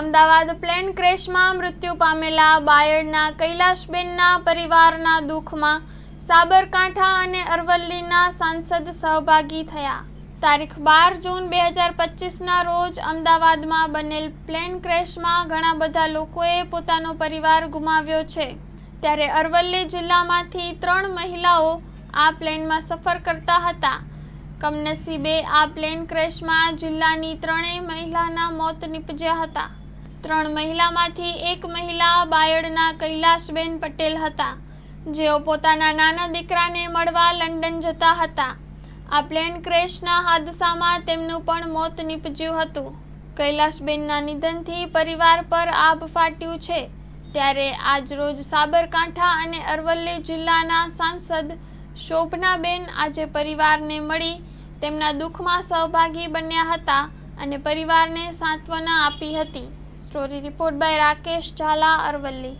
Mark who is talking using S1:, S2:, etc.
S1: Ahmedabad plane ક્રેશમાં મૃત્યુ પામેલા બાયડના કૈલાશબેનના પરિવારના દુઃખમાં સાબરકાંઠા અને અરવલ્લીના સાંસદ સહભાગી થયા. તારીખ બાર જૂન બે હજાર પચીસના રોજ અમદાવાદમાં બનેલ પ્લેન ક્રેશમાં ઘણા બધા લોકોએ પોતાનો પરિવાર ગુમાવ્યો છે. ત્યારે અરવલ્લી જિલ્લામાંથી ત્રણ મહિલાઓ આ પ્લેનમાં સફર કરતા હતા. કમનસીબે આ પ્લેન ક્રેશમાં જિલ્લાની ત્રણેય મહિલાના મોત નીપજ્યા હતા. ત્રણ મહિલામાંથી એક મહિલા બાયડના કૈલાશબેન પટેલ હતા. જેઓ પોતાના નાના દીકરાને મળવા લંડન જતા હતા. આ પ્લેન ક્રેશના હાદસામાં તેમનું પણ મોત નીપજ્યું હતું. કૈલાશબેનના નિધનથી પરિવાર પર આભ ફાટ્યું છે. ત્યારે આજરોજ સાબરકાંઠા અને અરવલ્લી જિલ્લાના સાંસદ શોભનાબેન આજે પરિવારને મળી તેમના દુઃખમાં સહભાગી બન્યા હતા અને પરિવારને સાંત્વના આપી હતી. Story report by Rakesh Zala Aravalli